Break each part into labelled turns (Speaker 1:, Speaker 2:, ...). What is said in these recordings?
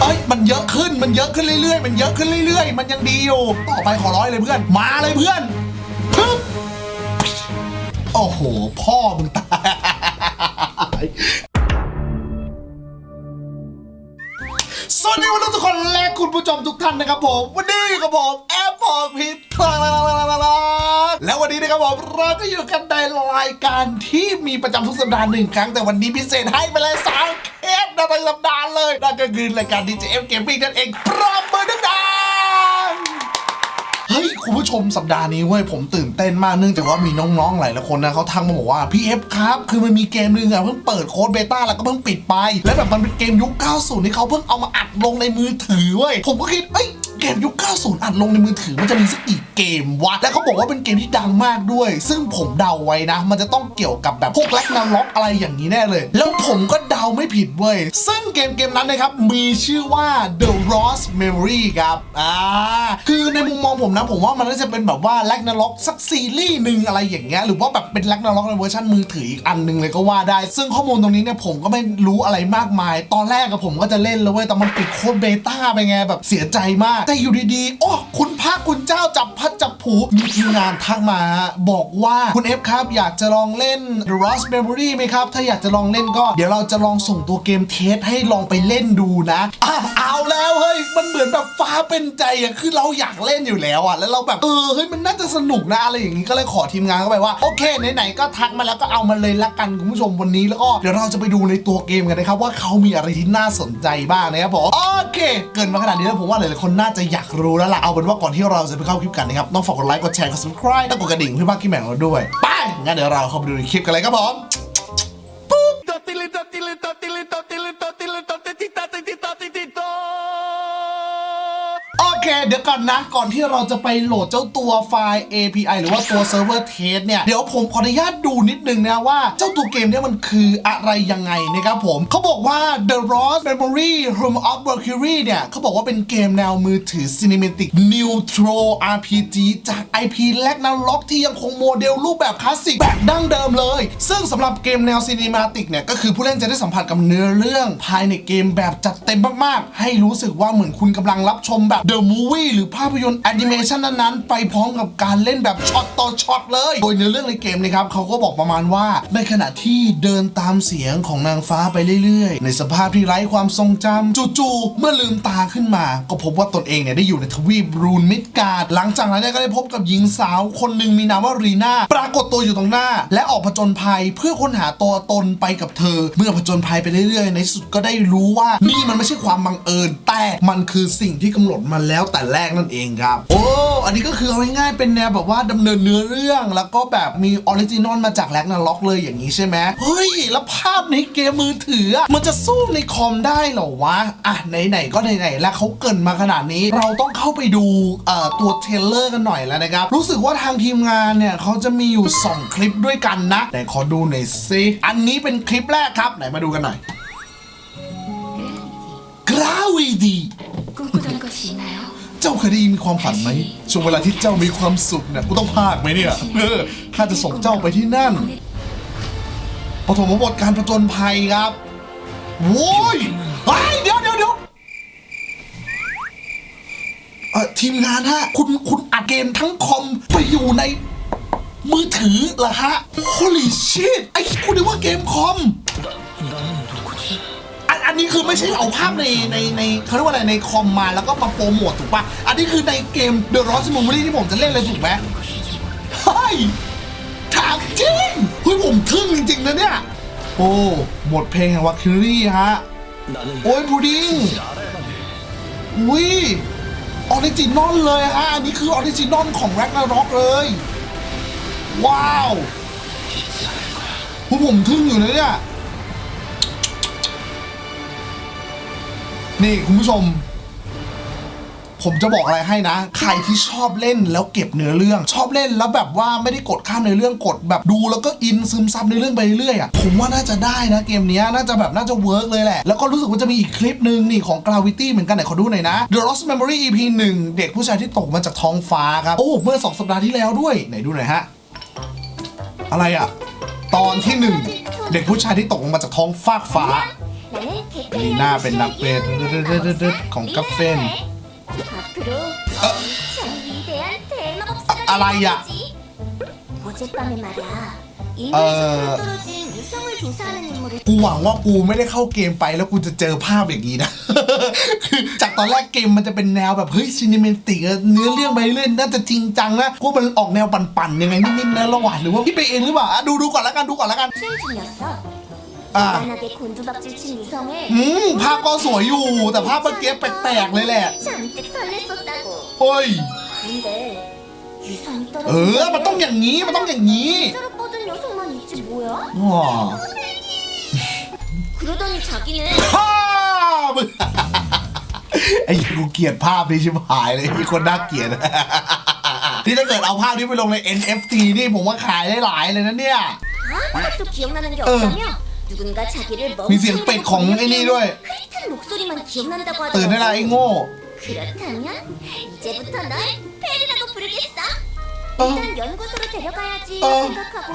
Speaker 1: เอ้ยมันเยอะขึ้นมันเยอะขึ้นเรื่อยๆ มันเยอะขึ้นเรื่อยๆ มันยังดีอยู่ต่อไปขอร้อยเลยเพื่อน มาเลยเพื่อนปึ๊บโอ้โห พ่อมึงตาย สวัสดีวันนี้ทุกคนและคุณผู้ชมทุกท่านนะครับผม วันนี้กับผมแอปพอร์พิทแล้ววันนี้นะครับผมเราก็อยู่กันในรายการที่มีประจำทุกสัปดาห์หนึ่งครั้งแต่วันนี้พิเศษให้ไปเลยสามเคสในสัปดาห์เลยนั่นก็คือรายการ DJF Gaming นั่นเองปรบมือดังๆเฮ้ย คุณผู้ชมสัปดาห์นี้เว้ยผมตื่นเต้นมากเนื่องจากว่ามีน้องๆหลายๆคนนะเขาทักมาบอกว่าพี่เอฟครับคือมันมีเกมนึงอะเพิ่งเปิดโค้ดเบต้าแล้วก็เพิ่งปิดไป แล้วแบบมันเป็นเกมยุค 90 ที่เขาเพิ่งเอามาอัดลงในมือถือเว้ยผมก็คิดเอ้ย เกมยุค 90 อัดลงในมือถือมันจะมีสักกี่เกมวะ แล้วเขาบอกว่าเป็นเกมที่ดังมากด้วย ซึ่งผมเดาไว้นะ มันจะต้องเกี่ยวกับแบบพวกแล็กนาล็อกอะไรอย่างนี้แน่เลย แล้วผมก็เดาไม่ผิดเว้ย ซึ่งเกมเกมนั้นนะครับ มีชื่อว่า The Lost Memory ครับ อ่า คือในมุมมองผมนะ ผมว่ามันน่าจะเป็นแบบว่าแล็กนาล็อกสักซีรีส์หนึ่งอะไรอย่างเงี้ย หรือว่าแบบเป็นแล็กนาล็อกในเวอร์ชันมือถืออีกอันหนึงเลยก็ว่าได้ ซึ่งข้อมูลตรงนี้เนี่ยผมก็ไม่รู้อะไรมากมาย ตอนแรกกับผมก็จะเล่นแล้วเว้ย แต่มันปิดโค้ดเบต้าไปไงแบบเสียใจมากแต่อยู่ดีๆ โอ้คุณพระคุณเจ้าจับพัดจับผูมีทีมงานทักมาบอกว่าคุณเอฟครับ อยากจะลองเล่น The Lost Memory ไหมครับ ถ้าอยากจะลองเล่นก็ เดี๋ยวเราจะลองส่งตัวเกมเทสให้ลองไปเล่นดูนะอะเอาแล้วเฮ้ยมันเหมือนแบบฟ้าเป็นใจอะคือเราอยากเล่นอยู่แล้วอะแล้วเราแบบเออเฮ้ยมันน่าจะสนุกนะอะไรอย่างนี้ก็เลยขอทีมงานเข้าไปว่าโอเคไหนๆก็ทักมาแล้วก็เอามาเลยละกันคุณผู้ชมวันนี้แล้วก็เดี๋ยวเราจะไปดูในตัวเกมกันนะครับว่าเขามีอะไรที่น่าสนใจบ้างนะครับผมโอเค เกินมาขนาดนี้แล้วผมว่าหลายๆคนน่าจะจะอยากรู้แล้วล่ะ เอาเป็นว่าก่อนที่เราจะไปเข้าคลิปกันนะครับ ต้องฝากกดไลค์ กดแชร์ กด subscribe แล้วกดกระดิ่งเพื่อมาคลิปใหม่งเราด้วย ไป งั้นเดี๋ยวเราเข้าไปดูในคลิปกันเลยครับผม เค เดี๋ยวก่อนนะ ก่อนที่เราจะไปโหลดเจ้าตัวไฟล์ API หรือว่าตัวเซิร์ฟเวอร์เทสเนี่ย เดี๋ยวผมขออนุญาตดูนิดนึงนะว่าเจ้าตัวเกมเนี่ยมันคืออะไรยังไงนะครับผม เขาบอกว่า The Lost Memory Home of Mercury เนี่ย เขาบอกว่าเป็นเกมแนวมือถือ Cinematic Neutral RPG จาก IP แลกนาล็อกที่ยังคงโมเดลรูปแบบคลาสสิกแบบดั้งเดิมเลย ซึ่งสำหรับเกมแนว Cinematic เนี่ย ก็คือผู้เล่นจะได้สัมผัสกับเนื้อเรื่องภายในเกมแบบจัดเต็มมากๆ ให้รู้สึกว่าเหมือนคุณกำลังรับชมแบบ The Movie หรือภาพยนตร์แอนิเมชันนั้นๆ ไปพร้อมกับการเล่นแบบช็อตต่อช็อตเลย โดยเนื้อเรื่องในเกมนะครับเขาก็บอกประมาณว่า ในขณะที่เดินตามเสียงของนางฟ้าไปเรื่อยๆ ในสภาพที่ไร้ความทรงจำจู่ๆเมื่อลืมตาขึ้นมา ก็พบว่าตนเองเนี่ยได้อยู่ในทวีปรูนมิดการ์ดหลังจากนั้นก็ได้พบกับหญิงสาวคนหนึ่งมีนามว่ารีนาปรากฏตัวอยู่ตรงหน้า และออกผจญภัยเพื่อค้นหาตัวตนไปกับเธอ เมื่อผจญภัยไปเรื่อยๆ ในที่สุดก็ได้รู้ว่านี่มันไม่ใช่ความบังเอิญแต่มันคือสิ่งที่กำหนดมาแล้แต่แรกนั่นเองครับ โอ้ อันนี้ก็คือเอาง่ายๆเป็นแนวแบบว่าดำเนินเนื้อเรื่อง แล้วก็แบบมีออริจินอลมาจากแล็กนาล็อกเลยอย่างนี้ใช่ไหมเฮ้ย แล้วภาพในเกมมือถืออะมันจะสู้ในคอมได้เหรอวะ อ่ะไหนๆก็ไหนๆแล้วเขาเกรินมาขนาดนี้ เราต้องเข้าไปดูเอ่อตัวเทรลเลอร์กันหน่อยแล้วนะครับ รู้สึกว่าทางทีมงานเนี่ยเขาจะมีอยู่ 2 คลิปด้วยกันนะไหนขอดูหน่อยซิอันนี้เป็นคลิปแรกครับ ไหนมาดูกันหน่อย กราวีดี
Speaker 2: 꿈꾸던 것이 있나요?
Speaker 1: เจ้าเคยได้ยินความฝันไหมช่วงเวลาที่เจ้ามีความสุขเนี่ยกูต้องพากไหมเนี่ยเออข้าจะส่งเจ้าไปที่นั่นปฐมบทการผจญภัยครับโว้ยเฮ้ยเดี๋ยวเดี๋ยวเดี๋ยวเออทีมงานฮะ คุณคุณอัดเกมทั้งคอมไปอยู่ในมือถือเหรอฮะ holy shit ไอ้คุณนึกว่าเกมคอม อันนี้คือไม่ใช่เอาภาพในในในเขาเรียกว่าอะไรในคอมมาแล้วก็มาโปรโมทถูกปะอันนี้คือในเกม The Lost Memory ที่ผมจะเล่นเลยถูกไหมเฮ้ยถามจริงเฮ้ยผมทึ่งจริงๆนะเนี่ย โอ้หมดเพลงแห่งวัคคิรี่ฮะ โอ้ยพูดิ้งอุ้ยออริจินอลเลยฮะ อันนี้คือออริจินอลของแร็กนาร็อกเลย ว้าวผมทึ่งอยู่นะเนี่ย นี่คุณผู้ชม ผมจะบอกอะไรให้นะ ใครที่ชอบเล่นแล้วเก็บเนื้อเรื่อง ชอบเล่นแล้วแบบว่าไม่ได้กดข้ามเนื้อเรื่องกดแบบดูแล้วก็อินซึมซับในอเรื่องไปเรื่อยอะผมว่าน่าจะได้นะเกมนี้น่าจะแบบน่าจะเวิร์กเลยแหละ แล้วก็รู้สึกว่าจะมีอีกคลิปหนึ่งนี่ของ Gravity เหมือนกันไหนขอดูหน่อยนะ The Lost Memory EP 1 เด็กผู้ชายที่ตกมาจากท้องฟ้าครับโอ้เมื่อสองสัปดาห์ที่แล้วด้วยไหนดูหน่อยฮะอะไรอะตอนที่หนึ่งเด็กผู้ชายที่ตกลงมาจากท้องฟากฟ้า
Speaker 2: มี
Speaker 1: หน้าเป็นนักเป็ดึดๆๆของกัฟเฟน
Speaker 2: อะไรอะเออ
Speaker 1: กูหวังว่ากูไม่ได้เข้าเกมไปแล้วกูจะเจอภาพอย่างนี้นะ จากตอนแรกเกมมันจะเป็นแนวแบบ เฮ้ยซีนิเมติกเนื้อเรื่องไปเรื่อยน่าจะจริงจังนะกูมันออกแนวปั่นๆยังไงนิดๆนะระหว่างหรือว่าพี่ไปเองหรือเปล่าดูดูก่อนแล้วกันดูก่อนแล้วกัน
Speaker 2: 수행 중이었어.
Speaker 1: 아.
Speaker 2: 대단하게 곤두박질 친 유성을
Speaker 1: อืมภาพก็สวยอยู่ แต่ภาพเมื่อกี้แปลกๆเลยแหละ
Speaker 2: 잔뜩 설렜었다고.
Speaker 1: เฮ้ย
Speaker 2: 근데 유성이
Speaker 1: เอ
Speaker 2: 떨어진
Speaker 1: อ มันต้องอย่างนี้มันต้องอย่างนี้
Speaker 2: 로 뻗은 녀석만 있지 뭐야?
Speaker 1: ว้า
Speaker 2: 그러더니 자기는
Speaker 1: ภาพ ไอ้กูเกลียดภาพนี้ชิบหายเลยมีคนน่าเกลียด ที่ถ้าเกิดเอาภาพนี้ไปลงใน NFT นี่ผมว่าขายได้หลายเลยนะเนี่ย
Speaker 2: 아무것도 기억나는 게
Speaker 1: 어.
Speaker 2: 없다며 누군가 자기를
Speaker 1: 미생
Speaker 2: 멍청이라고
Speaker 1: 빽 공, 애니ด้วย
Speaker 2: 흐릿한 목소리만 기억난다고
Speaker 1: ตื่นได้ละไอ้
Speaker 2: 하더라고
Speaker 1: โง่
Speaker 2: 그렇다면 이제부터 널 페리라고 부르겠어
Speaker 1: 어.
Speaker 2: 일단 연구소로 데려가야지
Speaker 1: 어.
Speaker 2: 생각하고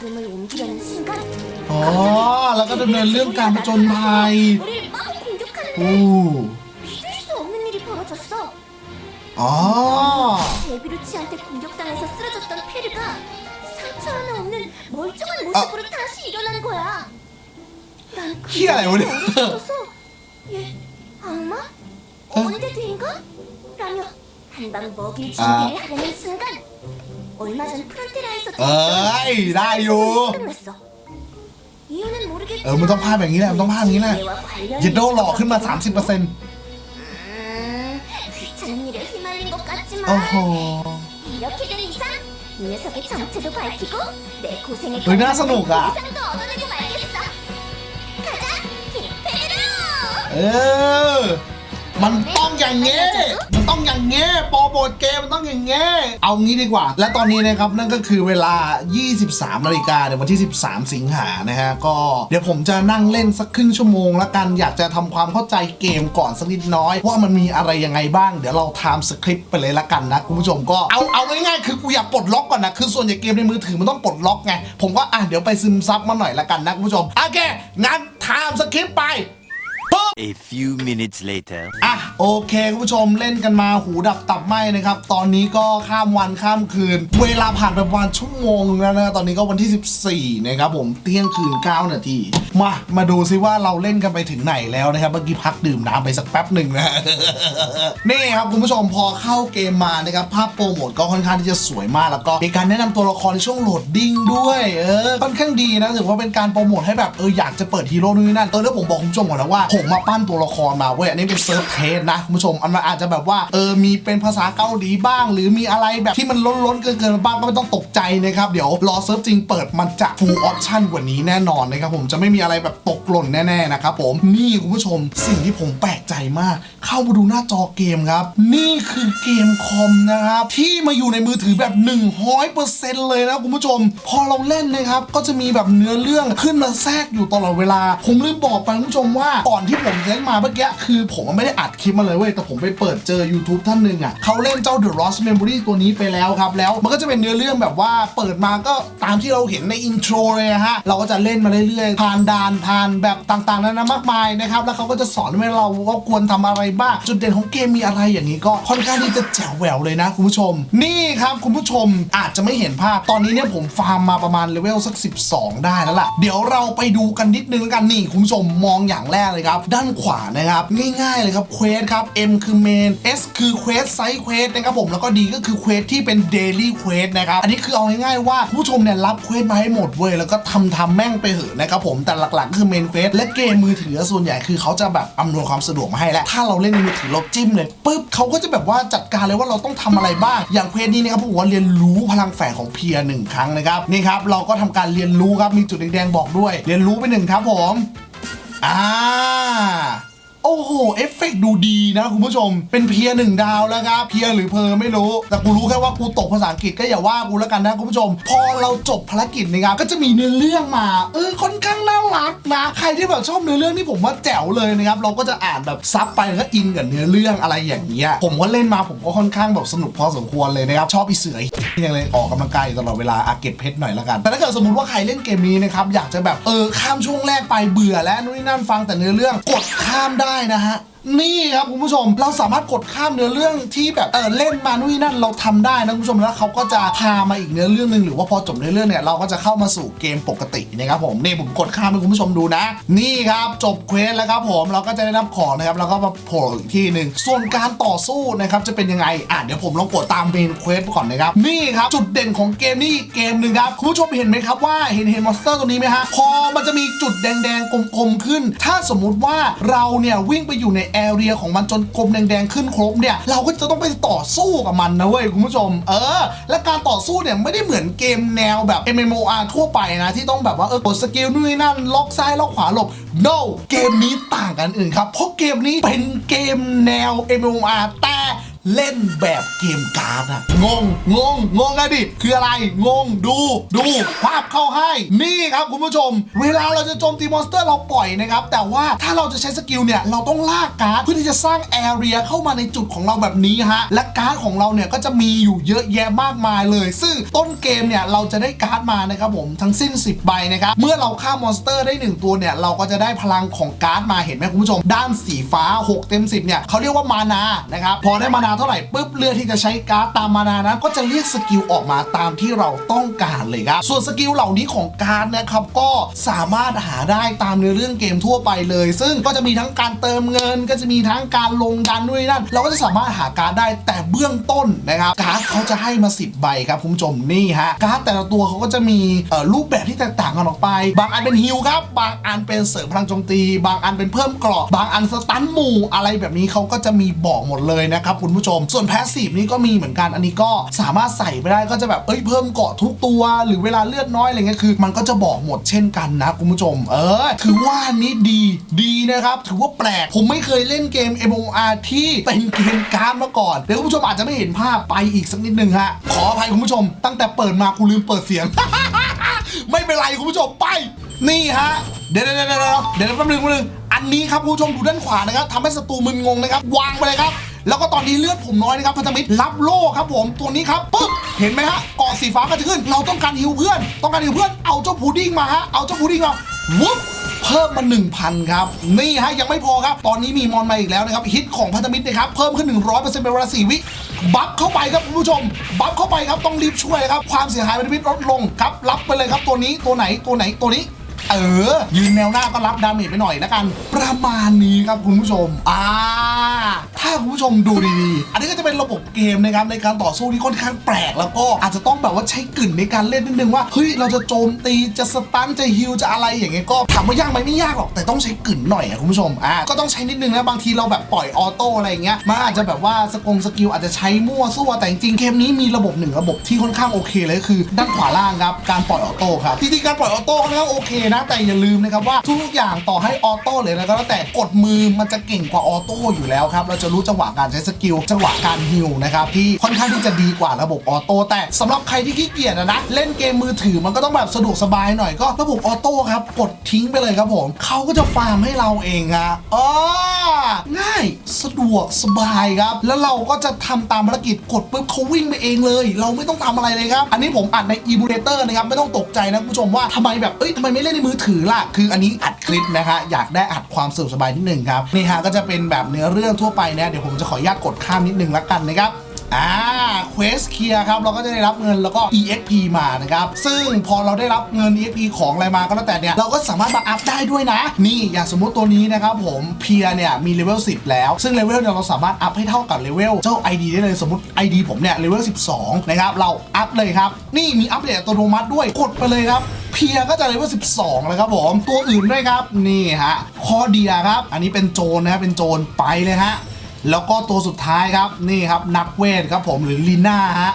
Speaker 2: 걸음을 옮기려는 순간
Speaker 1: อ๋อ แล้วก็ดำเนินเรื่องการผจญภัย
Speaker 2: 우리를 막 공격하는데
Speaker 1: โอ้
Speaker 2: 믿을 수 없는 일이 벌어졌어
Speaker 1: อ๋อ
Speaker 2: 예비루치 한테 공격당해서 쓰러졌던 페르가 상처 하나 없는 멀쩡한 모습으로 다시 일어난 거야. 난
Speaker 1: 희한해, 우리.
Speaker 2: 어려서 얘 악마? 언제든가? 라며 한 방 먹일 준비를 하려는 순간 얼마 전 프론테라에서
Speaker 1: เอ้ย ได้อยู่
Speaker 2: 끝났어. 이유는 모르겠지만
Speaker 1: เออ มันต้องภาพอย่างนี้แหละ มันต้องภาพอย่างนี้แหละ
Speaker 2: 얘와 관련이
Speaker 1: เยดโดหล่อขึ้นมา
Speaker 2: 있을 것
Speaker 1: 30%
Speaker 2: 같고. 음, 귀찮은 일에 휘말린 것 같지만
Speaker 1: โอ้โห
Speaker 2: 이렇게 된 이상 이 녀석의 정체도 밝히고 내 고생의
Speaker 1: 왜 나서노가?
Speaker 2: 보상도 얻어내고 말
Speaker 1: เออ มันต้องอย่างเงี้ยมันต้องอย่างเงี้ยโปรโมทเกมมันต้องอย่างเงี้ยเอางี้ดีกว่า และตอนนี้นะครับนั่นก็คือเวลา 23นาฬิกาในวันที่ 13 สิงหานะฮะก็เดี๋ยวผมจะนั่งเล่นสักครึ่งชั่วโมงละกันอยากจะทำความเข้าใจเกมก่อนสักนิดน้อย ว่ามันมีอะไรยังไงบ้าง เดี๋ยวเราทำสคริปต์ไปเลยละกันนะคุณผู้ชมก็เอาเอาง่ายๆคือกูอยากปลดล็อกก่อนนะคือส่วนใหญ่เกมในมือถือมันต้องปลดล็อกไงผมก็อะเดี๋ยวไปซึมซับมาหน่อยละกันนะคุณผู้ชมโอเคงั้นทำสคริปต์ไป
Speaker 3: A few minutes later.
Speaker 1: อะโอเคคุณผู้ชมเล่นกันมาหูดับตับไหมนะครับ ตอนนี้ก็ข้ามวันข้ามคืน เวลาผ่านไปประมาณชั่วโมงแล้วนะตอนนี้ก็วันที่ 14 นะครับผมเที่ยงคืน 9 นาที มา มาดูซิว่าเราเล่นกันไปถึงไหนแล้วนะครับ เมื่อกี้พักดื่มน้ำไปสักแป๊บหนึ่งนะนี่ครับคุณผู้ชมพอเข้าเกมมานะครับภาพโปรโมทก็ค่อนข้างที่จะสวยมากแล้วก็มีการแนะนำตัวละครในช่วงโหลดดิ้งด้วยเออค่อนข้างดีนะถือว่าเป็นการโปรโมทให้แบบเอออยากจะเปิดฮีโร่นู่นนนั่นเออแล้วผมบอกคุณผู้ชมก่อนนะว่าผมมาปั้นตัวละครมาเว้ยอันนี้เป็นเซิร์ฟเทสนะคุณผู้ชมอันมันอาจจะแบบว่าเออมีเป็นภาษาเกาหลีบ้าง หรือมีอะไรแบบที่มันล้นๆเกินๆมาบ้างก็ไม่ต้องตกใจนะครับเดี๋ยวรอเซิร์ฟจริงเปิดมันจะ full option กว่านี้แน่นอนนะครับผมจะไม่มีอะไรแบบตกหล่นแน่ๆนะครับผมนี่คุณผู้ชมสิ่งที่ผมแปลกใจมาก เข้ามาดูหน้าจอเกมครับ นี่คือเกมคอมนะครับที่มาอยู่ในมือถือแบบ 100%เลยนะคุณผู้ชม พอเราเล่นนะครับก็จะมีแบบเนื้อเรื่องขึ้นมาแทรกอยู่ตลอดเวลา ผมลืมบอกไปคุณผู้ชมว่าก่อนที่ผมเล่นมาเมื่อกี้คือผมไม่ได้อัดคลิปมาเลยเว้ยแต่ผมไปเปิดเจอ YouTube ท่านหนึ่งอะเขาเล่นเจ้า The Lost Memory ตัวนี้ไปแล้วครับ แล้วมันก็จะเป็นเนื้อเรื่องแบบว่าเปิดมาก็ตามที่เราเห็นในอินโทรเลยฮะเราก็จะเล่นมาเรื่อยๆผ่านด่านผ่านแบบต่างๆนานามากมายนะครับแล้วเขาก็จะสอนให้เราว่าควรทำอะไรบ้างจุดเด่นของเกมมีอะไรอย่างนี้ก็ค่อนข้างที่จะแจ๋วแหววเลยนะคุณผู้ชม นี่ครับคุณผู้ชมอาจจะไม่เห็นภาพตอนนี้เนี่ยผมฟาร์มมาประมาณเลเวลสัก 12 ได้แล้วล่ะเดี๋ยวเราไปดูกันนิดนึงกันนี่คุณผู้ชมมองอย่างแรกเลยครับด้านขวานะครับ ง่ายๆเลยครับเควสครับ M คือเมน S คือเควสไซส์เควสนะครับผมแล้วก็ D ก็คือเควสที่เป็นเดลี่เควสนะครับ อันนี้คือเอาง่ายๆว่าผู้ชมเนี่ยรับเควสมาให้หมดเว้ยแล้วก็ทำทำแม่งไปเหอะนะครับผมแต่หลักๆก็คือเมนเควสและเกมมือถือส่วนใหญ่คือเขาจะแบบอำนวยความสะดวกมาให้แล้วถ้าเราเล่นในมือถือเราจิ้มเลยปุ๊บเขาก็จะแบบว่าจัดการเลยว่าเราต้องทำอะไรบ้าง อย่างเควสนี้นะครับผมว่าเรียนรู้พลังแฝงของเพียหนึ่งครั้งนะครับนี่ครับเราก็ทำการเรียนรู้ครับมีจุดแดงๆบอกด้วย เรียนรู้ไปหนึ่งครับผม อ่า โอ้โห เอฟเฟกต์ดูดีนะคุณผู้ชม เป็นเพียหนึ่งดาวแล้วครับเพียหรือเพอไม่รู้ แต่กูรู้แค่ว่ากูตกภาษาอังกฤษก็อย่าว่ากูแล้วกันนะคุณผู้ชม พอเราจบภารกิจนะครับก็จะมีเนื้อเรื่องมา เออค่อนข้างน่ารักนะใครที่แบบชอบเนื้อเรื่องนี่ผมว่าแจ๋วเลยนะครับเราก็จะอ่านแบบซับไปแล้วก็อินกับเนื้อเรื่องอะไรอย่างเงี้ยผมก็เล่นมาผมก็ค่อนข้างแบบสนุกพอสมควรเลยนะครับชอบอีเสือยังเลยออกกำลังกายตลอดเวลาอาเก็บเพชรหน่อยละกัน แต่ถ้าเกิดสมมติว่าใครเล่นเกมนี้นะครับอยากจะแบบเออข้ามช่วงแรกไปเบื่อแล้วนู่นนี่นั่นฟังแต่เนื้อเรื่องกดข้ามได้นะฮะ นี่ครับคุณผู้ชมเราสามารถกดข้ามเนื้อเรื่องที่แบบเออเล่นมานู่นนี่นั่นเราทำได้นะคุณผู้ชมแล้วเขาก็จะพามาอีกเนื้อเรื่องหนึ่งหรือว่าพอจบเนื้อเรื่องเนี่ยเราก็จะเข้ามาสู่เกมปกตินะครับผมนี่ผมกดข้ามให้คุณผู้ชมดูนะ นี่ครับจบเควสแล้วครับผมเราก็จะได้รับของนะครับแล้วก็มาโผล่อีกที่หนึ่งส่วนการต่อสู้นะครับจะเป็นยังไงอะเดี๋ยวผมลองกดตามเมนเควสก่อนนะครับนี่ครับจุดเด่นของเกมนี่เกมหนึ่งครับคุณผู้ชมเห็นไหมครับว่าเห็นเห็นมอนสเตอร์ตัวนี้ไหมฮะพอมันจะมีจุดแดงๆกลมๆขึ้น ถ้าสมมุติว่าเราเนี่ยวิ่งไปอยู่ในแอเรียของมันจนกลมแดงๆขึ้นครบเนี่ย เราก็จะต้องไปต่อสู้กับมันนะเว้ยคุณผู้ชม เออ และการต่อสู้เนี่ยไม่ได้เหมือนเกมแนวแบบ MMOR ทั่วไปนะที่ต้องแบบว่าเออกดสกิลนู่นนี่นั่นล็อกซ้ายล็อกขวาหลบ no เกมนี้ต่างกันอื่นครับเพราะเกมนี้เป็นเกมแนว MMOR แต่ เล่นแบบเกมการ์ดอะงง งง งงอะดิ คืออะไร งง ดู ดู ภาพเข้าให้ นี่ครับคุณผู้ชม เวลาเราจะโจมตีมอนสเตอร์เราปล่อยนะครับ แต่ว่าถ้าเราจะใช้สกิลเนี่ย เราต้องลากการ์ดเพื่อที่จะสร้างแอเรียเข้ามาในจุดของเราแบบนี้ฮะ และการ์ดของเราเนี่ยก็จะมีอยู่เยอะแยะมากมายเลย ซึ่งต้นเกมเนี่ยเราจะได้การ์ดมานะครับผม ทั้งสิ้น 10 ใบนะครับ เมื่อเราฆ่ามอนสเตอร์ได้ 1 ตัวเนี่ย เราก็จะได้พลังของการ์ดมา เห็นไหมคุณผู้ชม ด้านสีฟ้า 6 เต็ม 10 เนี่ยเขาเรียกว่ามานา นะครับ พอได้มานาเท่าไหร่ปุ๊บเลือกที่จะใช้การ์ดตามมานานั้น ก็จะเรียกสกิลออกมาตามที่เราต้องการเลยครับ ส่วนสกิลเหล่านี้ของการ์ดนะครับก็สามารถหาได้ตามในเรื่องเกมทั่วไปเลย ซึ่งก็จะมีทั้งการเติมเงิน ก็จะมีทั้งการลงดันด้วยนั่น เราก็จะสามารถหาการ์ดได้แต่เบื้องต้นนะครับการ์ดเขาจะให้มา 10 ใบครับคุณผู้ชมนี่ฮะการ์ดแต่ละตัวเขาก็จะมีรูปแบบที่แตกต่างกันออกไป บางอันเป็นฮิลครับบางอันเป็นเสริมพลังโจมตี บางอันเป็นเพิ่มเกราะบางอันสตันหมู่อะไรแบบนี้เขาก็จะมีบอกหมดเลยนะครับคุณผู้ชมส่วนแพสซีฟนี่ก็มีเหมือนกันอันนี้ก็สามารถใส่ไปได้ก็จะแบบเอ้ยเพิ่มเกาะทุกตัว หรือเวลาเลือดน้อยอะไรเงี้ยคือ มันก็จะบอกหมดเช่นกันนะคุณผู้ชม เออถือว่านี่ดีดีนะครับถือว่าแปลกผมไม่เคยเล่นเกม MOR ที่เป็นเกมการ์ดมาก่อนเดี๋ยวคุณผู้ชมอาจจะไม่เห็นภาพไปอีกสักนิดนึงฮะขออภัยคุณผู้ชม ตั้งแต่เปิดมากูลืมเปิดเสียง ไม่เป็นไรคุณผู้ชมไป นี่ฮะเดี๋ยวเดี๋ยวเดี๋ยวเดี๋ยวเดี๋ยวแป๊บนึงแป๊บนึงอันนี้ครับคุณผู้ชมดูด้านขวานะครับทำให้ศัตรูมึนงงนะครับ วางไปเลยครับ แล้วก็ตอนนี้เลือดผมน้อยนะครับพันธมิตรรับโล่ครับผมตัวนี้ครับปึ๊บเห็นไหมฮะเกาะสีฟ้าก็จะขึ้น เราต้องการฮิวเพื่อน ต้องการฮิวเพื่อนเอาเจ้าพุดดิ้งมาฮะเอาเจ้าพุดดิ้งมาวุ๊บเพิ่มมา 1,000 ครับ นี่ฮะ ยังไม่พอครับ ตอนนี้มีมอนมาอีกแล้วนะครับ ฮิตของพันธมิตรนะครับ เพิ่มขึ้น 100%เป็นเวลา 4 วิ บัฟเข้าไปครับคุณผู้ชม บัฟเข้าไปครับ ต้องรีบช่วยครับ ความเสียหายพันธมิตรลดลงครับ รับไปเลยครับตัวนี้ตัวไหนตัวไหนตัวนี้ เออ ยืนแนวหน้าก็รับดาเมจไปหน่อยแล้วกัน ประมาณนี้ครับคุณผู้ชม อ่า ถ้าคุณผู้ชมดูดีๆ อันนี้ก็จะเป็นระบบเกมนะครับในการต่อสู้ที่ค่อนข้างแปลกแล้วก็อาจจะต้องแบบว่าใช้กลิ่นในการเล่นนิดนึงว่า เฮ้ย เราจะโจมตีจะสตันจะฮิลจะอะไรอย่างเงี้ยก็ถามว่ายากไหมไม่ยากหรอกแต่ต้องใช้กลิ่นหน่อยอะคุณผู้ชม อ่า ก็ต้องใช้นิดนึงนะบางทีเราแบบปล่อยออโต้อะไรอย่างเงี้ยมันอาจจะแบบว่าสกงสกิลอาจจะใช้มั่วซั่วแต่จริงๆเกมนี้มีระบบหนึ่งระบบที่ค่อนข้างโอเคเลยคือ ด้านขวาล่างครับการปล่อยออโต้ครับจริงๆการปล่อยออโต้ค่อนข้างโอเคนะ แต่อย่าลืมนะครับว่าทุกอย่างต่อให้ออโต้เลยนะก็แล้วแต่กดมือมันจะเก่งกว่าออโต้อยู่แล้วครับ เราจะรู้จังหวะการใช้สกิลจังหวะการฮิลนะครับที่ค่อนข้างที่จะดีกว่าระบบออโต้แต่สำหรับใครที่ขี้เกียจนะเล่นเกมมือถือมันก็ต้องแบบสะดวกสบายหน่อยก็ระบบออโต้ครับกดทิ้งไปเลยครับผมเขาก็จะฟาร์มให้เราเองอะอ๋อง่ายสะดวกสบายครับ แล้วเราก็จะทำตามภารกิจกดปุ๊บเขาวิ่งไปเองเลย เราไม่ต้องทำอะไรเลยครับ อันนี้ผมอัดใน e m u l a t o r นะครับไม่ต้องตกใจนะคุณผู้ชมว่าทำไมแบบเอ้ยทำไมไม่เล่นในมือถือล่ะ คืออันนี้อัดคลิปนะคะ อยากได้อัดความสะดวกสบายนิดหนึ่งครับ นี่ฮะก็จะเป็นแบบเนื้อเรื่องทั่วไปนะ เดี๋ยวผมจะขออนุญาตกดข้ามนิดนึงละกันนะครับ อ่าเควสเคลียร์ครับเราก็จะได้รับเงินแล้วก็ EXP มานะครับ ซึ่งพอเราได้รับเงิน EXP ของอะไรมาก็แล้วแต่เนี่ย เราก็สามารถมาอัพได้ด้วยนะ นี่อย่างสมมุติตัวนี้นะครับผมเพียเนี่ยมีเลเวล10 แล้ว ซึ่งเลเวลเนี่ยเราสามารถอัพให้เท่ากับเลเวลเจ้า ID ได้เลยสมมติ ID ผมเนี่ยเลเวล12 นะครับ เราอัพเลยครับ นี่มีอัพเดตอัตโนมัติด้วยกดไปเลยครับเพียก็จะเลเวล12 แล้วครับผม ตัวอื่นด้วยครับ นี่ฮะ คอเดียครับ อันนี้เป็นโจรนะครับเป็นโจรไปเลยฮะ แล้วก็ตัวสุดท้ายครับนี่ครับนักเวทครับผมหรือลีน่าฮะ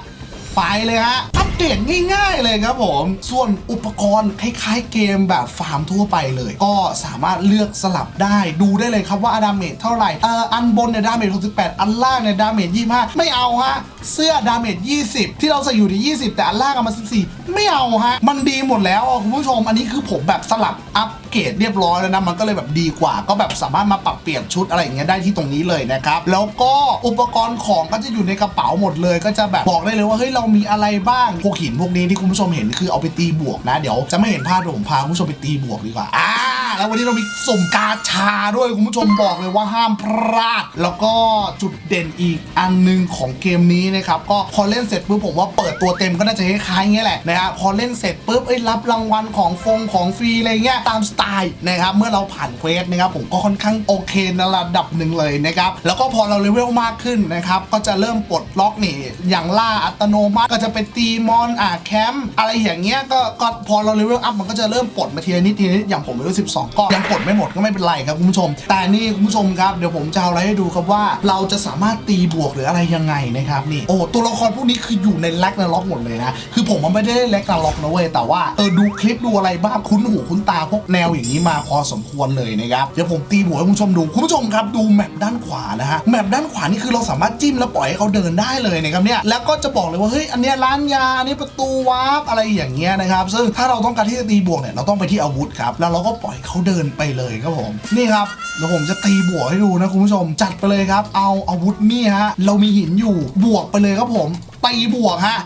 Speaker 1: ไปเลยฮะ อัปเดตง่ายๆเลยครับผม ส่วนอุปกรณ์คล้ายๆเกมแบบฟาร์มทั่วไปเลย ก็สามารถเลือกสลับได้ดูได้เลยครับว่าดาเมจเท่าไหร่เอออันบนเนี่ยดาเมจ68 อันล่างเนี่ยดาเมจ25 ไม่เอาฮะ เสื้อดาเมจ20 ที่เราใส่อยู่ใน20 แต่อันล่างเอามา14 ไม่เอาฮะ มันดีหมดแล้วคุณผู้ชม อันนี้คือผมแบบสลับอัปเกรดเรียบร้อยแล้วนะมันก็เลยแบบดีกว่า ก็แบบสามารถมาปรับเปลี่ยนชุดอะไรอย่างเงี้ยได้ที่ตรงนี้เลยนะครับแล้วก็อุปกรณ์ของก็จะอยู่ในกระเป๋าหมดเลย ก็จะแบบบอกได้เลยว่าเฮ้ยเรามีอะไรบ้างพวกหินพวกนี้ที่คุณผู้ชมเห็นคือเอาไปตีบวกนะ เดี๋ยวจะไม่เห็นภาพเดี๋ยวผมพาคุณผู้ชมไปตีบวกดีกว่าอ่า แล้ววันนี้เรามีสมกาชาด้วยคุณผู้ชมบอกเลยว่าห้ามพลาด แล้วก็จุดเด่นอีกอันหนึงของเกมนี้นะครับก็พอเล่นเสร็จปุ๊บผมว่าเปิดตัวเต็มก็น่าจะคล้ายๆเงี้ยแหละนะฮะพอเล่นเสร็จปุ๊บเอ้ยรับรางวัลของฟงของฟรีอะไรเงี้ยตามสไตล์นะครับเมื่อเราผ่านเควสนะครับผมก็ค่อนข้างโอเคในระดับหนึ่งเลยนะครับแล้วก็พอเราเลเวลมากขึ้นนะครับก็จะเริ่มปลดล็อกนี่อย่างล่าอัตโนมัติก็จะเป็นตีมอนอ่าแคมป์อะไรอย่างเงี้ยก็ก็พอเราเลเวลอัพมันก็จะเริ่มปลดมาทีละนิดทีละนิดอย่างผมเลเวล12ก็ยังปลดไม่หมดก็ไม่เป็นไรครับคุณผู้ชม แต่นี่คุณผู้ชมครับเดี๋ยวผมจะเอาอะไรให้ดูครับว่าเราจะสามารถตีบวกหรืออะไรยังไงนะครับนี่โอ้ตัวละครพวกนี้คืออยู่ในแล็กนาล็อกหมดเลยนะคือผมมันไม่ได้ล่นแล็กนาล็อกนะเว้ยแต่ว่าเออดูคลิปดูอะไรบ้างคุ้นหูคุ้นตาพวกแนวอย่างนี้มาพอสมควรเลยนะครับเดี๋ยวผมตีบวกให้คุณผู้ชมดูคุณผู้ชมครับดูแมปด้านขวานะฮะแมปด้านขวานี่คือเราสามารถจิ้มแล้วปล่อยให้เขาเดินได้เลยนะครับเนี่ยแล้วก็จะบอกเลยว่าเฮ้ยอันเนี้ยร้านยาอันนี้ประตูวาร์ปอะไรอย่างเงี้ยนะครับซึ่งถ้าเราต้องการที่จะตีบวกเนี่ยเราต้องไปที่อาวุธครับแล้วเราก็ปล่อยเขาเดินไปเลยครับผมนี่ครับเดี๋ยวผมจะตีบวกให้ดูนะคุณผู้ชม จัดไปเลยครับ เอาอาวุธนี่ฮะ เรามีหินอยู่บวกไปเลยครับผมตีบวกฮะ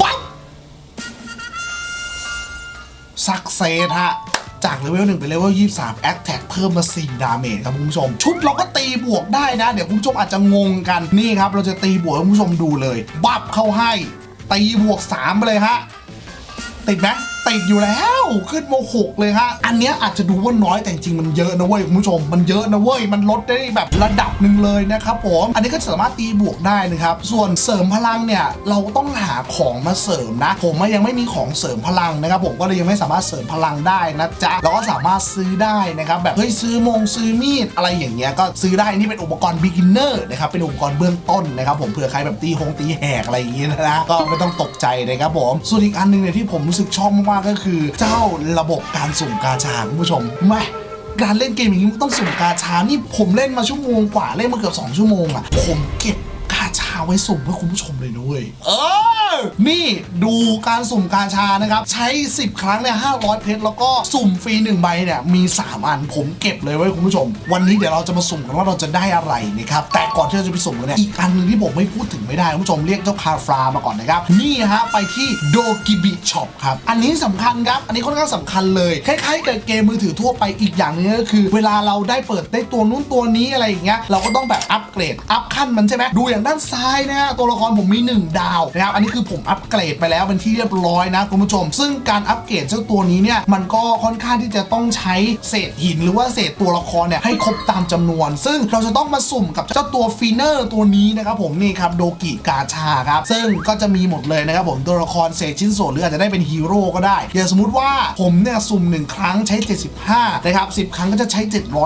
Speaker 1: บั๊บซักเซสฮะจากเลเวล1เป็นเลเวล23แอคแท็กเพิ่มมา4ดาเมจครับคุณผู้ชม ชุดเราก็ตีบวกได้นะ เดี๋ยวคุณผู้ชมอาจจะงงกันนี่ครับ เราจะตีบวกให้คุณผู้ชมดูเลย บับเข้าให้ ตีบวก3ไปเลยฮะ ติดไหม ติดอยู่แล้วขึ้นโมหกเลยฮะ อันเนี้ยอาจจะดูว่าน้อยแต่จริงมันเยอะนะเว้ยคุณผู้ชม มันเยอะนะเว้ย มันลดได้แบบระดับหนึ่งเลยนะครับผม อันนี้ก็สามารถตีบวกได้นะครับ ส่วนเสริมพลังเนี่ยเราต้องหาของมาเสริมนะ ผมยังไม่มีของเสริมพลังนะครับผมก็เลยยังไม่สามารถเสริมพลังได้นะจ๊ะเราก็สามารถซื้อได้นะครับแบบเฮ้ยซื้อมงซื้อมีดอะไรอย่างเงี้ยก็ซื้อได้นี่เป็นอุปกรณ์ beginner นะครับเป็นอุปกรณ์เบื้องต้นนะครับผมเผื่อใครแบบตีหงตีแหกอะไรอย่างเงี้ยนะก็ไม่ต้องตกใจนะครับผมส่วนอีกอันหนึงเนี่ยที่ผมรู้สึกชอบมากๆก็คือ เจ้าระบบการสุ่มกาชาคุณผู้ชมมาการเล่นเกมอย่างนี้มันต้องสุ่มกาชานี่ผมเล่นมาชั่วโมงกว่าเล่นมาเกือบ2ชั่วโมงอะผมเก็บกาชาไว้สุ่มเพื่อคุณผู้ชมเลยนะเว้ยเออ นี่ดูการสุ่มกาชานะครับ ใช้ 10 ครั้งเนี่ย500เพชรแล้วก็สุ่มฟรี 1 ใบเนี่ยมี 3 อันผมเก็บเลยไว้คุณผู้ชม วันนี้เดี๋ยวเราจะมาสุ่มกันว่าเราจะได้อะไรนะครับแต่ก่อนที่เราจะไปสุ่มกันเนี่ยอีกอันหนึงที่ผมไม่พูดถึงไม่ได้คุณผู้ชมเรียกเจ้าคาฟรามาก่อนนะครับนี่ฮะไปที่โดกิบิช็อปครับอันนี้สำคัญครับอันนี้ค่อนข้างสำคัญเลยคล้ายๆกับเกมมือถือทั่วไปอีกอย่างหนึงก็คือ เวลาเราได้เปิดได้ตัวนู้นตัวนี้อะไรอย่างเงี้ยเราก็ต้องแบบอัปเกรดอัพขั้นมันใช่ไหมดูอย่างด้านซ้ายนะฮะตัวละครผมมี 1 ดาวนะครับอันนี้คือผมอัปเกรดไปแล้วเป็นที่เรียบร้อยนะคุณผู้ชม ซึ่งการอัปเกรดเจ้าตัวนี้เนี่ยมันก็ค่อนข้างที่จะต้องใช้เศษหินหรือว่าเศษตัวละครเนี่ยให้ครบตามจำนวน ซึ่งเราจะต้องมาสุ่มกับเจ้าตัวฟีเนอร์ตัวนี้นะครับผมนี่ครับโดกิกาชาครับซึ่งก็จะมีหมดเลยนะครับผมตัวละครเศษชิ้นส่วนหรืออาจจะได้เป็นฮีโร่ก็ได้อย่างสมมติว่าผมเนี่ยสุ่มหนึ่งครั้งใช้ 75นะครับ10 ครั้งก็จะใช้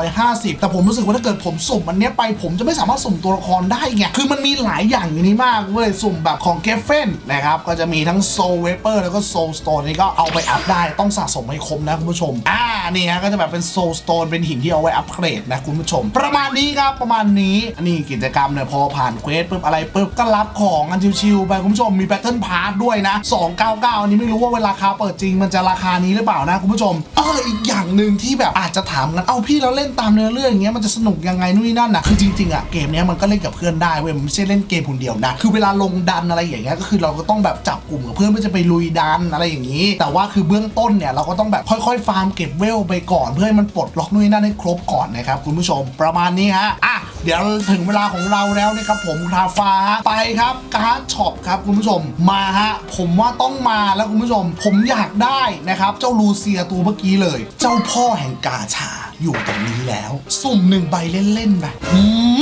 Speaker 1: 750 แต่ผมรู้สึกว่าถ้าเกิดผมสุ่มอันเนี้ยไปผมจะไม่สามารถสุ่มตัวละครได้ไงคือมันมีหลายอย่างอยู่นี้มากเว้ยสุ่มแบบของเกฟเฟนนะครับ ก็จะมีทั้งโซเวเปอร์แล้วก็โซสโตนนี่ก็เอาไปอัพได้ต้องสะสมให้ครบนะคุณผู้ชม อ่า นี่ฮะก็จะแบบเป็นโซสโตนเป็นหินที่เอาไว้อัพเกรดนะคุณผู้ชม ประมาณนี้ครับประมาณนี้อันนี้กิจกรรมเนี่ยพอผ่านเควสปุ๊บอะไรปุ๊บก็รับของกันชิวๆไปคุณผู้ชมมีแบทเทิลพาร์ทด้วยนะ 299 อันนี้ไม่รู้ว่าเวลาคาเปิดจริงมันจะราคานี้หรือเปล่านะคุณผู้ชมเอออีกอย่างหนึ่งที่แบบอาจจะถามกันเอ้าพี่เราเล่นตามเนื้อเรื่องอย่างเงี้ยมันจะสนุกยังไงนู่นนี่นั่นนะคือจริงๆอะเกมเนี้ยมันก็เล่นกับเพื่อนได้เว้ยมันไม่ใช่เล่นเกมคนเดียวนะคือเวลาลงดันอะไรอย่างเงี้ยก็คือเราก็ต้องแบบจับกลุ่มกับเพื่อนเพื่อจะไปลุยดันอะไรอย่างนี้ แต่ว่าคือเบื้องต้นเนี่ยเราก็ต้องแบบค่อยๆ ฟาร์มเก็บเวลไปก่อนเพื่อให้มันปลดล็อกนู่นนั่นให้ครบก่อนนะครับคุณผู้ชมประมาณนี้ฮะอะเดี๋ยวถึงเวลาของเราแล้วนะครับผมคาฟ้าไปครับการ์ดช็อปครับคุณผู้ชมมาฮะผมว่าต้องมาแล้วคุณผู้ชม ผมอยากได้นะครับเจ้าลูเซียตัวเมื่อกี้เลย เจ้าพ่อแห่งกาชา อยู่ตรงนี้แล้ว สุ่มหนึ่งใบเล่นๆไป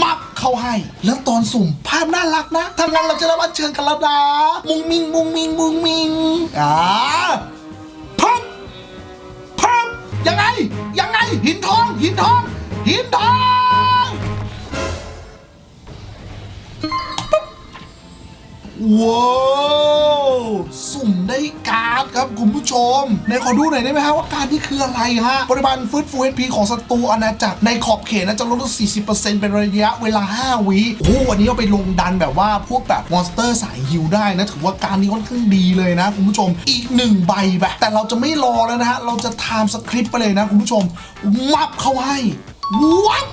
Speaker 1: มักเข้าให้ แล้วตอนสุ่มภาพน่ารักนะทางนั้นเราจะรับอัญเชิญกันแล้วนะมุงมิงมุงมิงมุงมิงอ่าพับพับยังไง ยังไง หินทอง หินทอง หินทอง ว้าวสุ่มได้การ์ดครับคุณผู้ชมในขอดูหน่อยได้ไหมฮะว่าการ์ดนี่คืออะไรฮะปริมาณฟื้นฟู HP ของศัตรูอาณาจักรในขอบเขตนะจะลดลง40%เป็นระยะเวลา 5 วิโอ้โหวันนี้เอาไปลงดันแบบว่าพวกแบบมอนสเตอร์สายฮิวได้นะถือว่าการนี้ค่อนข้างดีเลยนะคุณผู้ชมอีกหนึ่งใบแบบแต่เราจะไม่รอแล้วนะฮะเราจะไทม์สคริปต์ไปเลยนะคุณผู้ชมมับเข้าให้วับ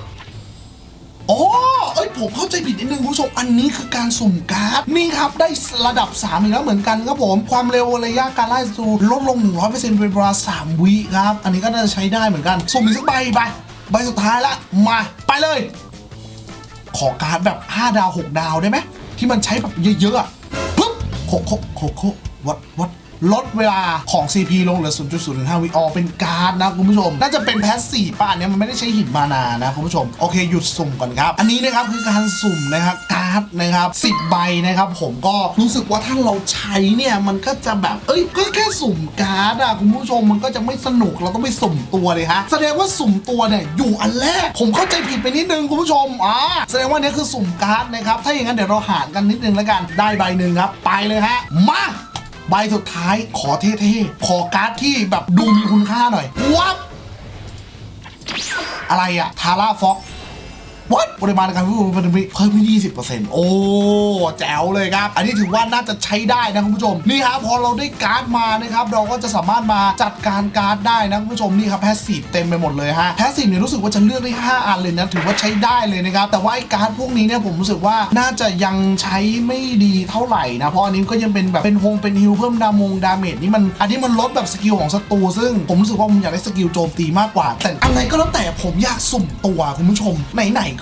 Speaker 1: อ๋อเอ้ยผมเข้าใจผิดนิดนึงคุณผู้ชมอันนี้คือการสุ่มการ์ดนี่ครับได้ระดับ3อีกแล้วเหมือนกันครับผมความเร็วระยะการไล่ศัตรูลดลง 100%เป็นเวลา3วิครับอันนี้ก็น่าจะใช้ได้เหมือนกันสุ่มอีกสักใบไปใบสุดท้ายละมาไปเลย ขอการ์ดแบบ 5 ดาว 6 ดาวได้ไหมที่มันใช้แบบเยอะๆอะปึ๊บโคโคโคโควัดวัด ลดเวลาของ CP ลงเหลือ 0.015 วิออเป็นการ์ดนะคุณผู้ชม น่าจะเป็นแพสซีฟป่ะอันเนี้ยมันไม่ได้ใช้หินมานานะคุณผู้ชม โอเคหยุดสุ่มก่อนครับ อันนี้นะครับคือการสุ่มนะครับการ์ดนะครับ 10 ใบนะครับ ผมก็รู้สึกว่าถ้าเราใช้เนี่ยมันก็จะแบบ เอ้ยก็แค่สุ่มการ์ดอะคุณผู้ชมมันก็จะไม่สนุกเราต้องไปสุ่มตัวเลยฮะแสดงว่าสุ่มตัวเนี่ยอยู่อันแรก ผมเข้าใจผิดไปนิดนึงคุณผู้ชมอ่าแสดงว่านี้คือสุ่มการ์ดนะครับถ้าอย่างนั้นเดี๋ยวเราหารกันนิดนึงแล้วกันได้ใบหนึ่งครับ ไปเลยฮะมา ใบสุดท้ายขอเท่ๆ ขอการ์ดที่แบบดูมีคุณค่าหน่อยวับอะไรอะทาร่าฟ็อก วัดปริมาณการฟื้นฟูพันธมิตรเพิ่มขึ้น20%โอ้แจ๋วเลยครับ อันนี้ถือว่าน่าจะใช้ได้นะคุณผู้ชมนี่ครับพอเราได้การ์ดมานะครับเราก็จะสามารถมาจัดการการ์ดได้นะคุณผู้ชมนี่ครับแพสซีฟเต็มไปหมดเลยฮะแพสซีฟเนี่ยรู้สึกว่าจะเลือกได้ 5 อันเลยนะถือว่าใช้ได้เลยนะครับแต่ว่าไอ้การ์ดพวกนี้เนี่ยผมรู้สึกว่าน่าจะยังใช้ไม่ดีเท่าไหร่นะเพราะอันนี้ก็ยังเป็นแบบเป็นฮงเป็นฮิลเพิ่มดามงดาเมจนี่มันอันนี้มันลดแบบสกิลของศัตรูซึ่งผมรู้สึกว่าผมอยากได้สกิลโจมตีมากกว่า แต่อะไรก็แล้วแต่ผมอยากสุ่มตัวคุณผู้ชมไหนๆ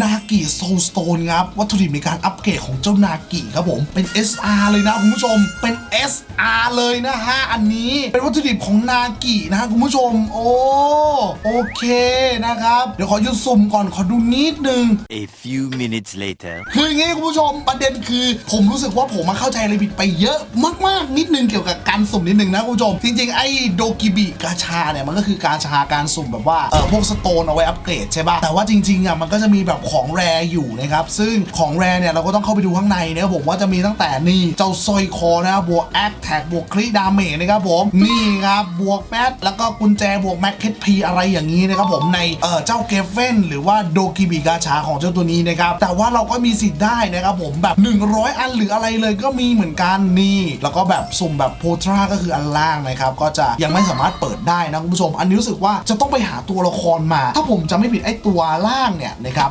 Speaker 1: นากิโซลสโตนครับ วัตถุดิบในการอัปเกรดของเจ้านากิครับผม เป็น SR เลยนะคุณผู้ชม เป็น SR เลยนะฮะ อันนี้เป็นวัตถุดิบของนากินะฮะคุณผู้ชม โอ้ โอเคนะครับ เดี๋ยวขอหยุดสุ่มก่อน ขอดูนิดนึง
Speaker 3: A few minutes later.
Speaker 1: คืออย่างงี้คุณผู้ชม ประเด็นคือ ผมรู้สึกว่าผมมาเข้าใจอะไรผิดไปเยอะมาก ๆ นิดนึงเกี่ยวกับการสุ่มนิดนึงนะคุณผู้ชม จริง ๆ ไอ้โดกิบิกาชาเนี่ยมันก็คือกาชาการสุ่มแบบว่า เออพวกสโตนเอาไว้อัปเกรดใช่ป่ะ แต่ว่าจริงๆอะมันก็จะมีแบบของแรอยู่นะครับซึ่งของแรเนี่ยเราก็ต้องเข้าไปดูข้างในนะครับผมว่าจะมีตั้งแต่นี่เจ้าสร้อยคอนะครับบวกแอคแท็กบวกคริดาเมจนะครับผมนี่ครับบวกแมทแล้วก็กุญแจบวกแม็กเคทพีอะไรอย่างนี้นะครับผมในเออเจ้าเกฟเฟนหรือว่าโดกิบิกาชาของเจ้าตัวนี้นะครับแต่ว่าเราก็มีสิทธิ์ได้นะครับผมแบบ 100 อันหรืออะไรเลยก็มีเหมือนกันนี่แล้วก็แบบสุ่มแบบโพตราก็คืออันล่างนะครับก็จะยังไม่สามารถเปิดได้นะคุณผู้ชม อันนี้รู้สึกว่าจะต้องไปหาตัวละครมา ถ้าผมจะไม่ผิดไอ้ตัวล่างเนี่ยนะครับ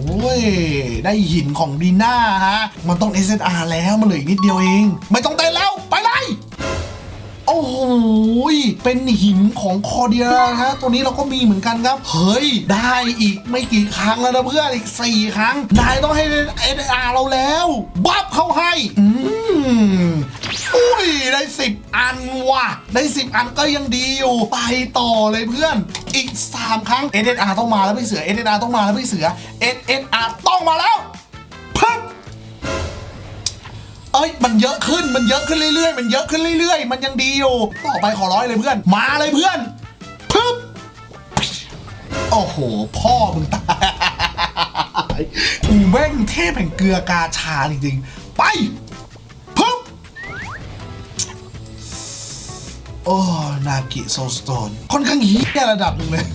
Speaker 1: ได้หินของดีน่าฮะ มันต้อง SSR แล้ว มันเหลืออีกนิดเดียวเอง ไม่ต้องเต้นแล้ว ไปเลย โอ้โหยเป็นหินของคอเดียนะฮะตัวนี้เราก็มีเหมือนกันครับ เฮ้ย ได้อีกไม่กี่ครั้งแล้วนะเพื่อนอีก 4 ครั้ง นายต้องให้เอ็นอาร์เราแล้ว บัฟเข้าให้ อืมอุ้ย ได้ 10 อันว่ะ ได้ 10 อันก็ยังดีอยู่ ไปต่อเลยเพื่อนอีก 3 ครั้ง SSR ต้องมาแล้วพี่เสือ SSR ต้องมาแล้วพี่เสือ SSR ต้องมาแล้ว เอ้ยมันเยอะขึ้นมันเยอะขึ้นเรื่อยๆ มันเยอะขึ้นเรื่อยๆ มันยังดีอยู่ต่อไปขอร้อยเลยเพื่อน มาเลยเพื่อนปึ๊บโอ้โห พ่อมึงตายกูแม่งเทพแห่งเกลือกาชาจริงๆ ไป โอ้นากิโซสโตนค่อนข้างฮี้ยระดับหนึ่งเลย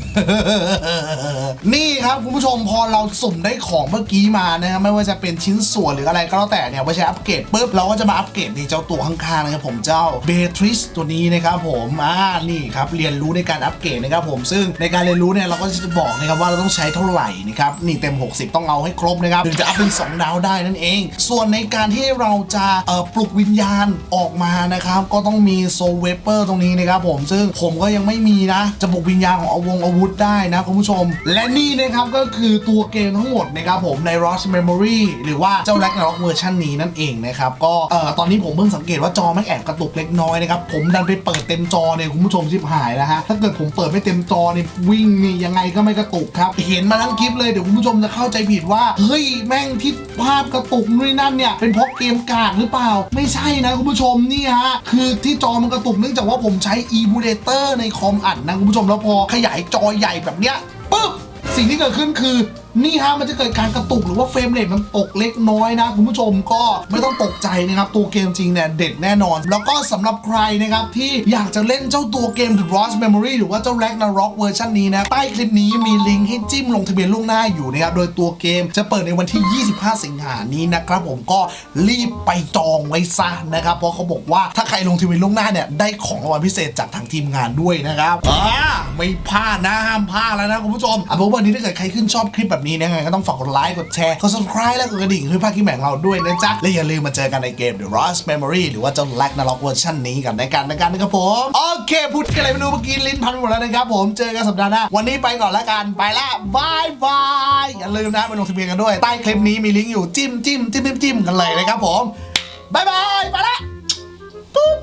Speaker 1: นี่ครับคุณผู้ชมพอเราสุ่มได้ของเมื่อกี้มานะครับไม่ว่าจะเป็นชิ้นส่วนหรืออะไรก็แล้วแต่เนี่ยไว้ใช้อัปเกรดปุ๊บเราก็จะมาอัปเกรดในเจ้าตัวข้างๆนะครับผมเจ้าเบทริสตัวนี้นะครับผมอ่านี่ครับเรียนรู้ในการอัปเกรดนะครับผมซึ่งในการเรียนรู้เนี่ยเราก็จะบอกนะครับว่าเราต้องใช้เท่าไหร่นะครับนี่เต็ม 60 ต้องเอาให้ครบนะครับถึงจะอัพเป็น2ดาวได้นั่นเอง ส่วนในการที่เราจะปลุกวิญญาณออกมานะครับก็ต้องมีโซเวเปอร์ตรงนี้นะครับผมซึ่งผมก็ยังไม่มีนะ จะปลุกวิญญาณของอาวงอาวุธได้นะคุณผู้ชม และนี่นะครับก็คือตัวเกมทั้งหมดนะครับผมใน Lost Memory หรือว่าเจ้า Ragnarok เวอร์ชันนี้นั่นเองนะครับก็เอ่อตอนนี้ผมเพิ่งสังเกตว่าจอมันแอบกระตุกเล็กน้อยนะครับผมดันไปเปิดเต็มจอเนี่ยคุณผู้ชมชิบหายแล้วฮะถ้าเกิดผมเปิดไม่เต็มจอเนี่ยวิ่งนี่ยังไงก็ไม่กระตุกครับเห็นมาทั้งคลิปเลยเดี๋ยวคุณผู้ชมจะเข้าใจผิดว่าเฮ้ยแม่งที่ภาพกระตุกนู่นนนั่นเนี่ยเป็นเพราะเกมกากหรือเปล่า ไม่ใช่นะคุณผู้ชมนี่ฮะคือที่จอมันกระตุกเนื่องจากว่าผมใช้ emulator ในคอมอัดนะคุณผู้ชมแล้วพอขยายจอใหญ่แบบเนี้ยปุ๊บสิ่งที่เกิดขึ้นคือ นี่ฮะมันจะเกิดการกระตุกหรือว่าเฟรมเรทมันตกเล็กน้อยนะคุณผู้ชมก็ไม่ต้องตกใจนะครับตัวเกมจริงเนี่ยเด็ดแน่นอน แล้วก็สำหรับใครนะครับที่อยากจะเล่นเจ้าตัวเกม The Lost Memory หรือว่าเจ้า Ragnarok เวอร์ชันนี้นะใต้คลิปนี้มีลิงก์ให้จิ้มลงทะเบียนล่วงหน้าอยู่นะครับโดยตัวเกมจะเปิดในวันที่ 25 สิงหานี้นะครับผมก็รีบไปจองไว้ซะนะครับเพราะเขาบอกว่าถ้าใครลงทะเบียนล่วงหน้าเนี่ยได้ของรางวัลพิเศษจากทางทีมงานด้วยนะครับอ่าไม่พลาดนะห้ามพลาดแล้วนะคุณผู้ชมอะเพราะวันนี้ถ้าเกิดใครขึ้นชอบคลิปแบบนี้นะไงก็ต้องฝากกดไลค์กดแชร์กด subscribe และกดกระดิ่งเพื่อพาคลิปใหม่งเราด้วยนะจ๊ะและอย่าลืมมาเจอกันในเกม The Lost Memory หรือว่าเจ้า Ragnarok เวอร์ชันนี้กันในกันในกันนะครับผมโอเคพูดอะไรไม่รู้เมื่อกี้ลิ้นพันหมดแล้วนะครับผมเจอกันสัปดาห์หน้าวันนี้ไปก่อนล้วกันไปละบายบายอย่าลืมนะไปลงทะเบียนกันด้วยใต้คลิปนี้มีลิงก์อยู่จิ้มจิ้มจิ้มจิ้มจิ้มกันเลยนะครับผมบายบายไปละปุ๊บ